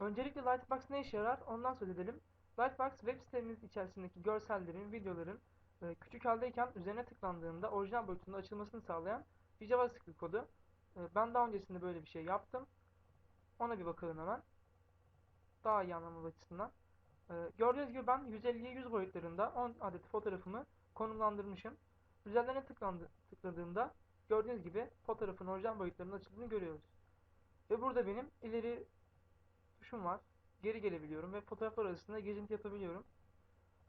Öncelikle Lightbox ne işe yarar ondan söz edelim. Lightbox web sitemiz içerisindeki görsellerin, videoların e, küçük haldeyken üzerine tıklandığında orijinal boyutunda açılmasını sağlayan bir JavaScript kodu. E, ben daha öncesinde böyle bir şey yaptım. Ona bir bakalım hemen. Daha iyi anlamamız açısından. E, gördüğünüz gibi ben 150'ye 100 boyutlarında 10 adet fotoğrafımı konumlandırmışım. Üzerlerine tıklandı, tıkladığımda gördüğünüz gibi fotoğrafın orijinal boyutlarının açıldığını görüyoruz. Ve burada benim ileri tuşum var. Geri gelebiliyorum ve fotoğraflar arasında gezinti yapabiliyorum.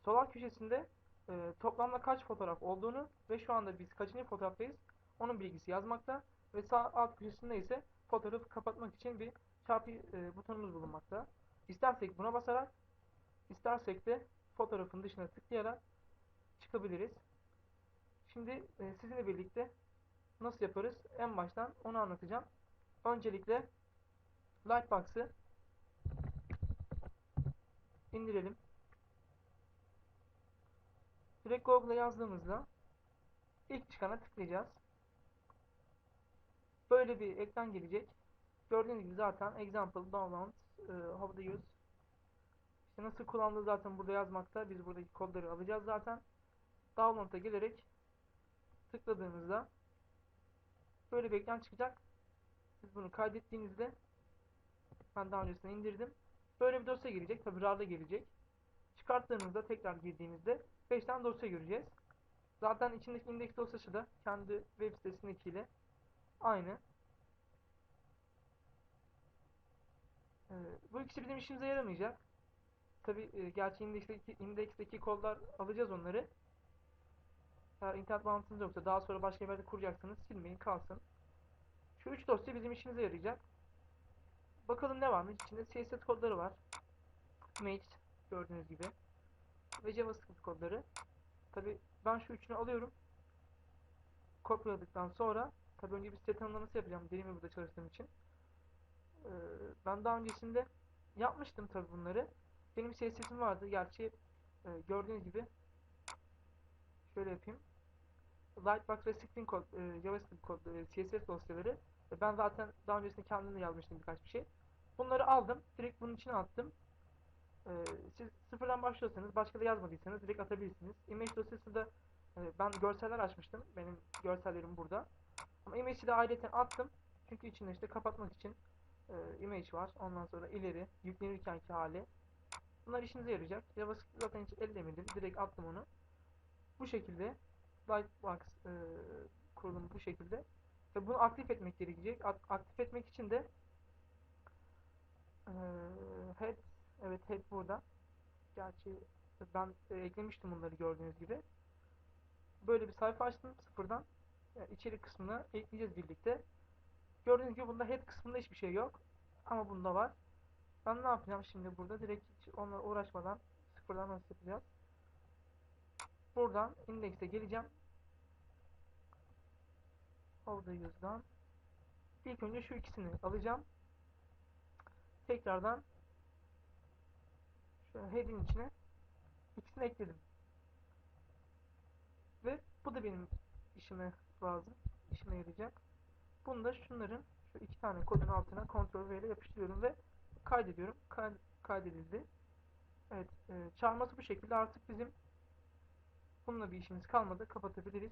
Sol alt köşesinde e, toplamda kaç fotoğraf olduğunu ve şu anda biz kaçıncı fotoğraftayız onun bilgisi yazmakta. Ve sağ alt köşesinde ise fotoğrafı kapatmak için bir çarpı e, butonumuz bulunmakta. İstersek buna basarak, istersek de fotoğrafın dışına tıklayarak çıkabiliriz. Şimdi e, sizinle birlikte nasıl yaparız? En baştan onu anlatacağım. Öncelikle Lightbox'ı indirelim. Direkt Google'a yazdığımızda ilk çıkana tıklayacağız. Böyle bir ekran gelecek. Gördüğünüz gibi zaten example download e, how to use işte nasıl kullandığı zaten burada yazmakta. Biz buradaki kodları alacağız zaten. Download'a gelerek tıkladığımızda böyle bir ekran çıkacak. Siz bunu kaydettiğinizde ben daha öncesinde indirdim. Böyle bir dosya gelecek. Tabi RAR'da gelecek. Çıkarttığınızda tekrar girdiğinizde 5 tane dosya göreceğiz. Zaten içindeki indeks dosyası da kendi web sitesindekiyle aynı. Ee, bu ikisi bizim işimize yaramayacak. Tabi e, gerçi indeksteki, indeksteki kodlar alacağız onları. Eğer internet bağlantınız yoksa daha sonra başka bir yerde kuracaksınız silmeyin kalsın. Şu üç dosya bizim işimize yarayacak. Bakalım ne varmış. İçinde CSS kodları var. Image gördüğünüz gibi. Ve JavaScript kodları. Tabi ben şu üçünü alıyorum. Kopyaladıktan sonra tabi önce bir site tanımlaması yapacağım. Derimi burada çalıştığım için. Ee, ben daha öncesinde yapmıştım tabi bunları. Benim CSS'im vardı. Gerçi e, gördüğünüz gibi şöyle yapayım. Lightbox ve String kod, e, JavaScript kod, e, CSS dosyaları. Ben zaten daha öncesinde kendimde yazmıştım birkaç bir şey. Bunları aldım. Direkt bunun içine attım. E, siz sıfırdan başlıyorsanız, başka da yazmadıysanız direkt atabilirsiniz. Image dosyası da e, ben görseller açmıştım. Benim görsellerim burada. Ama image'i de ayrıca attım. Çünkü içinde işte kapatmak için e, image var. Ondan sonra ileri, yüklenirkenki hali. Bunlar işinize yarayacak. JavaScript zaten hiç ellemedim. Direkt attım onu. Bu şekilde Lightbox e, kurulumu bu şekilde. Ve bunu aktif etmek gerekecek. aktif etmek için de e, head evet head burada. Gerçi ben eklemiştim bunları gördüğünüz gibi. Böyle bir sayfa açtım sıfırdan. Yani içerik kısmını ekleyeceğiz birlikte. Gördüğünüz gibi bunda head kısmında hiçbir şey yok. Ama bunda var. Ben ne yapacağım şimdi burada? Direkt hiç onunla uğraşmadan sıfırdan nasıl yapacağız? Buradan indekse geleceğim. Orada yüzden. İlk önce şu ikisini alacağım. Tekrardan şu head'in içine ikisini ekledim. Ve bu da benim işime lazım. işime yarayacak. Bunu da şunların şu iki tane kodun altına Ctrl V ile yapıştırıyorum ve kaydediyorum. Kay kaydedildi. Evet, e, çağırması bu şekilde. Artık bizim bununla bir işimiz kalmadı. Kapatabiliriz.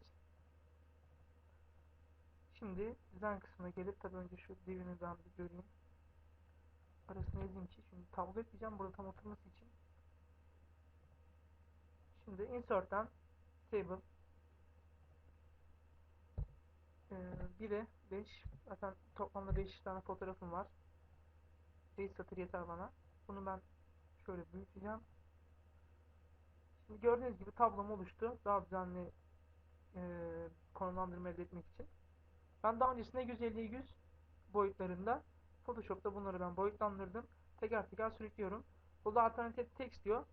Şimdi design kısmına gelip tabi önce şu divini ben bir göreyim. Arasını yazayım ki şimdi tablo ekleyeceğim burada tam oturması için. Şimdi insert'ten table ee, 1'e 5 zaten toplamda 5 tane fotoğrafım var. 5 satır yeter bana. Bunu ben şöyle büyüteceğim. Şimdi gördüğünüz gibi tablom oluştu. Daha düzenli e, konumlandırma elde etmek için. Ben daha öncesinde 150'ye 100 boyutlarında Photoshop'ta bunları ben boyutlandırdım. Teker teker sürüklüyorum. Burada alternatif text diyor.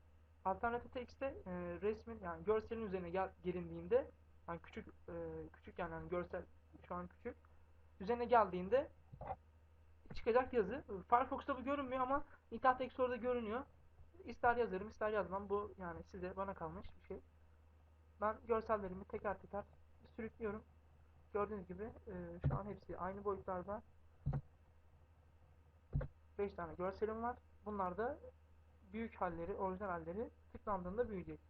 Alternatif text'te e, resmin yani görselin üzerine gel, gelindiğinde yani küçük e, küçük yani, yani görsel şu an küçük. Üzerine geldiğinde çıkacak yazı. Firefox'ta bu görünmüyor ama Internet Explorer'da görünüyor. İster yazarım ister yazmam. Bu yani size bana kalmış bir şey. Ben görsellerimi teker teker sürüklüyorum. Gördüğünüz gibi e, şu an hepsi aynı boyutlarda. 5 tane görselim var. bunlar da büyük halleri, orijinal halleri tıklandığında büyüyecek.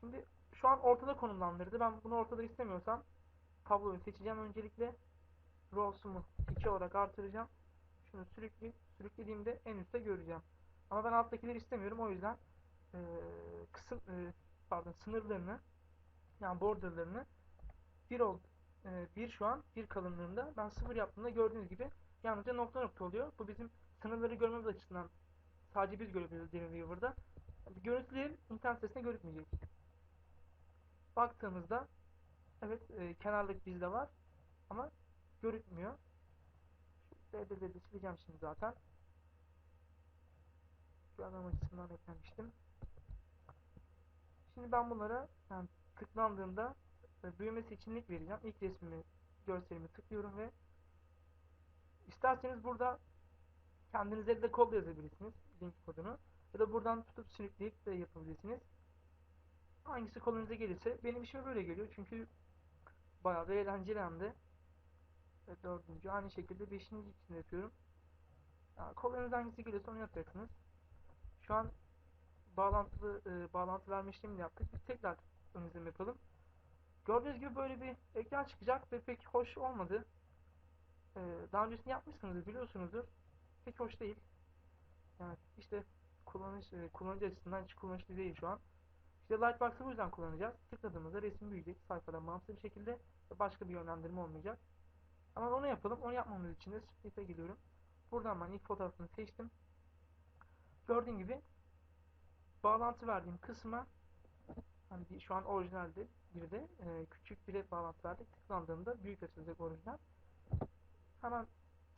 Şimdi şu an ortada konumlandırdı. Ben bunu ortada istemiyorsam tabloyu seçeceğim öncelikle. Rows'umu 2 olarak artıracağım. Şunu sürükle, sürüklediğimde en üstte göreceğim. Ama ben alttakileri istemiyorum. O yüzden e, kısım e, pardon sınırlarını yani borderlarını bir ol e, bir şu an bir kalınlığında ben sıfır yaptığımda gördüğünüz gibi yalnızca nokta nokta oluyor. Bu bizim sınırları görmemiz açısından sadece biz görebiliyoruz Dreamweaver'da. Yani görüntülerin internet sitesinde görükmeyecek. Baktığımızda evet e, kenarlık bizde var ama görükmüyor. DDD'de sileceğim şimdi zaten. Şu adam açısından eklemiştim. Şimdi ben bunlara yani tıklandığında e, büyümesi için link vereceğim. İlk resmimi, görselimi tıklıyorum ve isterseniz burada kendinize de kod yazabilirsiniz. Link kodunu. Ya da buradan tutup sürükleyip de yapabilirsiniz. Hangisi kolunuza gelirse benim işime böyle geliyor. Çünkü bayağı da eğlenceli hem de. Ve dördüncü. Aynı şekilde beşinci için yapıyorum. Yani kolayınız hangisi gelirse onu yapacaksınız. Şu an bağlantılı e, bağlantı verme işlemini yaptık. Biz tekrar ön yapalım. Gördüğünüz gibi böyle bir ekran çıkacak ve pek hoş olmadı. E, daha öncesini yapmışsınızdır, biliyorsunuzdur. Pek hoş değil. Yani işte kullanış, e, kullanıcı açısından hiç kullanışlı değil şu an. İşte Lightbox'ı bu yüzden kullanacağız. Tıkladığımızda resim büyüyecek sayfadan bağımsız bir şekilde başka bir yönlendirme olmayacak. Ama onu yapalım. Onu yapmamız için de Split'e geliyorum. Buradan ben ilk fotoğrafını seçtim. Gördüğün gibi bağlantı verdiğim kısma hani şu an orijinalde bir de e, küçük bir bağlantı verdik. Tıklandığında büyük açılacak orijinal. Hemen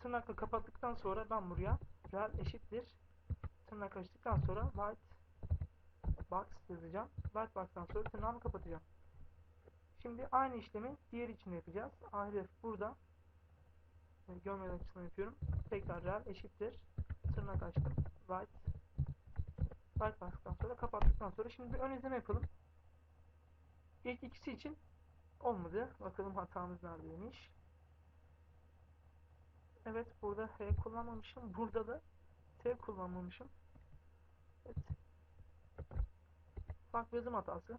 tırnakla kapattıktan sonra ben buraya rel eşittir tırnak açtıktan sonra white box yazacağım. White box'tan sonra tırnağımı kapatacağım. Şimdi aynı işlemi diğer için yapacağız. Ayrı burada e, görmeden açısından yapıyorum. Tekrar rel eşittir tırnak açtım. White white box'tan sonra kapattıktan sonra şimdi bir ön izleme yapalım. İlk ikisi için olmadı. Bakalım hatamız neredeymiş. Evet burada H kullanmamışım. Burada da T kullanmamışım. Evet. Bak yazım hatası.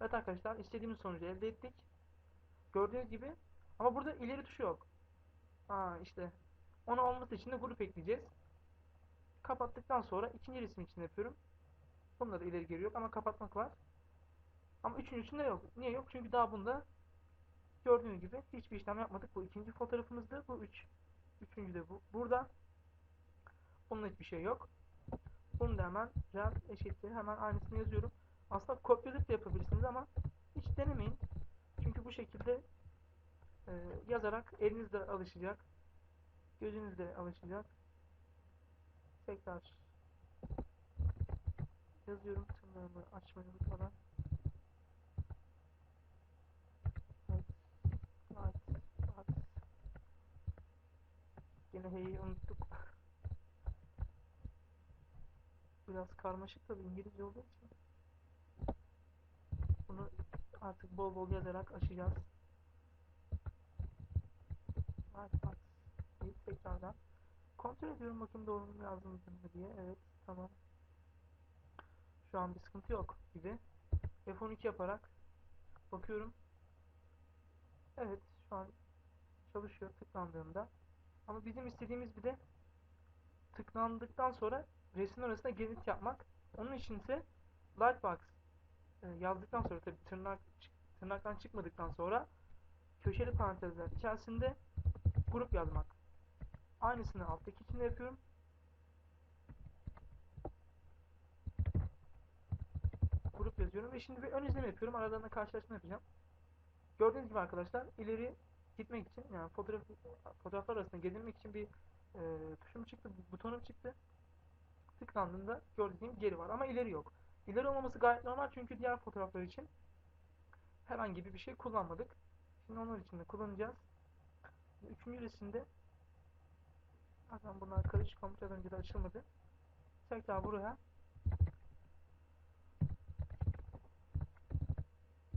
Evet arkadaşlar istediğimiz sonucu elde ettik. Gördüğünüz gibi ama burada ileri tuşu yok. Aa işte onu olması için de grup ekleyeceğiz. Kapattıktan sonra ikinci resim için yapıyorum. Bunda da ileri geri yok ama kapatmak var. Ama üçüncüsünde yok. Niye yok? Çünkü daha bunda gördüğünüz gibi hiçbir işlem yapmadık. Bu ikinci fotoğrafımızdı. Bu üç. Üçüncü de bu. Burada. Bunun hiçbir şey yok. Bunu da hemen rel eşittir. Hemen aynısını yazıyorum. Aslında kopyalayıp da yapabilirsiniz ama hiç denemeyin. Çünkü bu şekilde e, yazarak eliniz de alışacak. Gözünüz de alışacak. Tekrar yazıyorum. Tırnağımı açmayı unutmadan. Evet. Evet. Evet. Heyi unuttuk. Biraz karmaşık tabii İngilizce olduğu için. Bunu artık bol bol yazarak aşacağız. Evet bak. deyip tekrardan kontrol ediyorum bakayım doğru mu yazdım mı diye. Evet tamam. Şu an bir sıkıntı yok gibi. F12 yaparak bakıyorum. Evet şu an çalışıyor tıklandığında. Ama bizim istediğimiz bir de tıklandıktan sonra resim arasında gezinti yapmak. Onun için ise Lightbox e, yazdıktan sonra tabii tırnak tırnaktan çıkmadıktan sonra köşeli parantezler içerisinde grup yazmak. Aynısını alttaki için yapıyorum. Grup yazıyorum ve şimdi bir ön izleme yapıyorum. Aralarında karşılaştırma yapacağım. Gördüğünüz gibi arkadaşlar ileri gitmek için yani fotoğraf fotoğraflar arasında gezinmek için bir e, tuşum çıktı, butonum çıktı. Tıklandığında gördüğünüz gibi geri var ama ileri yok. İleri olmaması gayet normal çünkü diğer fotoğraflar için herhangi bir şey kullanmadık. Şimdi onlar için de kullanacağız. Üçüncü resimde zaten bunlar karışık olmuş az önce de açılmadı. Tekrar buraya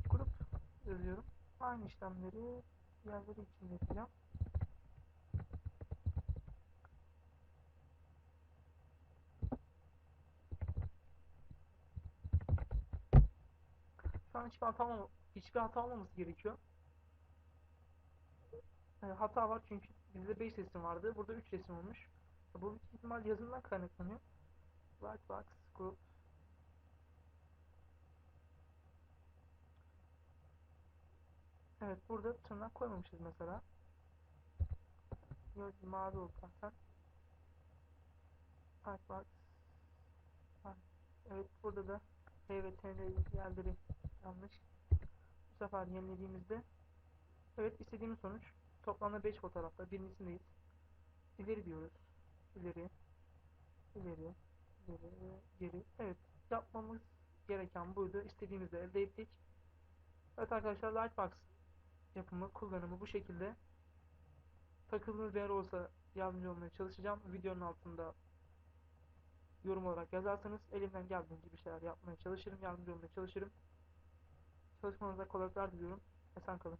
grup yazıyorum. Aynı işlemleri Yazları içinde falan. Şu an hiçbir hata, hiçbir hata olmaması gerekiyor. Yani hata var çünkü bizde 5 resim vardı. Burada 3 resim olmuş. Bu büyük ihtimal yazımdan kaynaklanıyor. Blackbox Group Evet burada tırnak koymamışız mesela. Göz mavi oldu zaten. Evet burada da H ve T'nin yerleri yanlış. Bu sefer yenilediğimizde evet istediğimiz sonuç toplamda 5 fotoğrafta birincisindeyiz. İleri diyoruz. İleri. İleri. İleri ve geri. Evet. Yapmamız gereken buydu. İstediğimizde elde ettik. Evet arkadaşlar Lightbox yapımı, kullanımı bu şekilde. Takıldığınız yer olsa yardımcı olmaya çalışacağım. Videonun altında yorum olarak yazarsanız elimden geldiğince bir şeyler yapmaya çalışırım, yardımcı olmaya çalışırım. Çalışmanıza kolaylıklar diliyorum. Esen kalın.